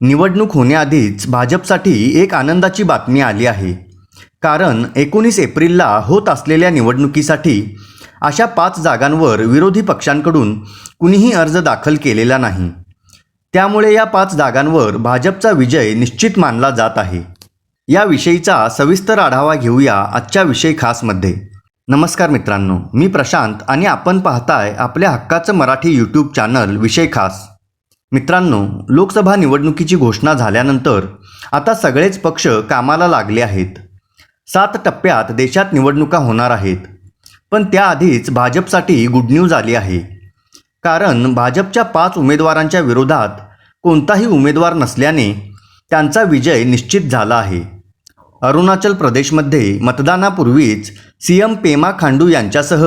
निवडणूक होण्याआधीच भाजपसाठी एक आनंदाची बातमी आली आहे. कारण एकोणीस एप्रिलला होत असलेल्या निवडणुकीसाठी अशा पाच जागांवर विरोधी पक्षांकडून कुणीही अर्ज दाखल केलेला नाही. त्यामुळे या पाच जागांवर भाजपचा विजय निश्चित मानला जात आहे. याविषयीचा सविस्तर आढावा घेऊया आजच्या विषय खासमध्ये. नमस्कार मित्रांनो मी प्रशांत आणि आपण पाहताय आपल्या हक्काचं मराठी यूट्यूब चॅनल विषय खास. मित्रांनो लोकसभा निवडणुकीची घोषणा झाल्यानंतर आता सगळेच पक्ष कामाला लागले आहेत. सात टप्प्यात देशात निवडणुका होणार आहेत. पण त्याआधीच भाजपसाठी गुड न्यूज आली आहे. कारण भाजपच्या पाच उमेदवारांच्या विरोधात कोणताही उमेदवार नसल्याने त्यांचा विजय निश्चित झाला आहे. अरुणाचल प्रदेशमध्ये मतदानापूर्वीच सी एम पेमा खांडू यांच्यासह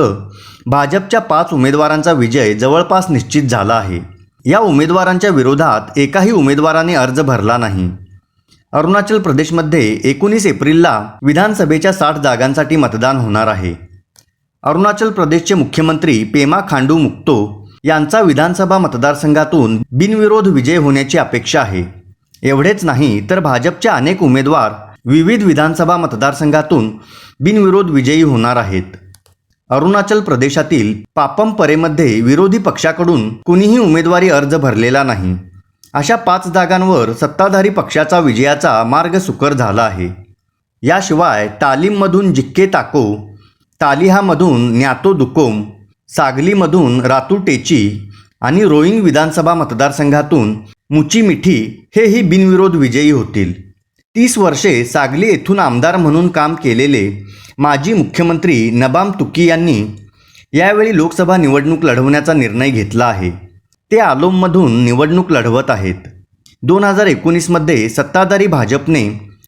भाजपच्या पाच उमेदवारांचा विजय जवळपास निश्चित झाला आहे. या उमेदवारांच्या विरोधात एकाही उमेदवाराने अर्ज भरला नाही. अरुणाचल प्रदेशमध्ये एकोणीस एप्रिलला विधानसभेच्या साठ जागांसाठी मतदान होणार आहे. अरुणाचल प्रदेशचे मुख्यमंत्री पेमा खांडू मुक्तो यांचा विधानसभा मतदारसंघातून बिनविरोध विजय होण्याची अपेक्षा आहे. एवढेच नाही तर भाजपचे अनेक उमेदवार विविध विधानसभा मतदारसंघातून बिनविरोध विजयी होणार आहेत. अरुणाचल प्रदेशातील पापमपरेमध्ये विरोधी पक्षाकडून कुणीही उमेदवारी अर्ज भरलेला नाही. अशा पाच जागांवर सत्ताधारी पक्षाचा विजयाचा मार्ग सुकर झाला आहे. याशिवाय तालीममधून जिक्के ताको तालिहामधून न्यातो दुकोम सागलीमधून रातू टेची आणि रोईंग विधानसभा मतदारसंघातून मुची मिठी हेही बिनविरोध विजयी होतील. तीस वर्षे सागली येथून आमदार म्हणून काम केलेले माजी मुख्यमंत्री नबाम तुकी यांनी यावेळी लोकसभा निवडणूक लढवण्याचा निर्णय घेतला आहे. ते आलोममधून निवडणूक लढवत आहेत. दोन हजार एकोणीसमध्ये सत्ताधारी भाजपने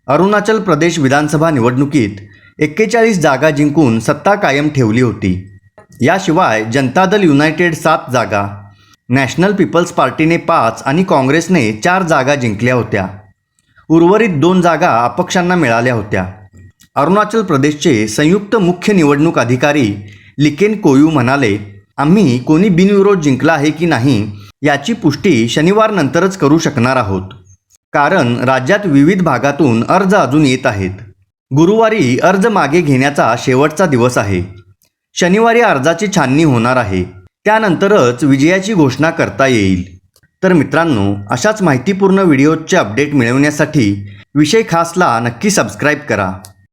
अरुणाचल प्रदेश विधानसभा निवडणुकीत एक्केचाळीस जागा जिंकून सत्ता कायम ठेवली होती. याशिवाय जनता दल युनायटेड सात जागा नॅशनल पीपल्स पार्टीने पाच आणि काँग्रेसने चार जागा जिंकल्या होत्या. उर्वरित दोन जागा अपक्षांना मिळाल्या होत्या. अरुणाचल प्रदेशचे संयुक्त मुख्य निवडणूक अधिकारी लिकेन कोयू म्हणाले आम्ही कोणी बिनविरोध जिंकला आहे की नाही याची पुष्टी शनिवारनंतरच करू शकणार आहोत. कारण राज्यात विविध भागातून अर्ज अजून येत आहेत. गुरुवारी अर्ज मागे घेण्याचा शेवटचा दिवस आहे. शनिवारी अर्जाची छाननी होणार आहे. त्यानंतरच विजयाची घोषणा करता येईल. तर मित्रांनो अशाच माहितीपूर्ण व्हिडिओचे अपडेट मिळवण्यासाठी विषय खासला नक्की सबस्क्राईब करा.